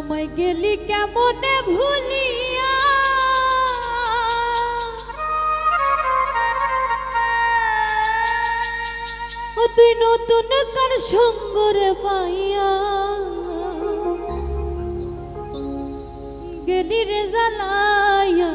আমায় গেলি কেমনে ভুলিয়া? ও তুই নতুন কার সঙ্গরে পাইয়া গেলি রে জ্বালাইয়া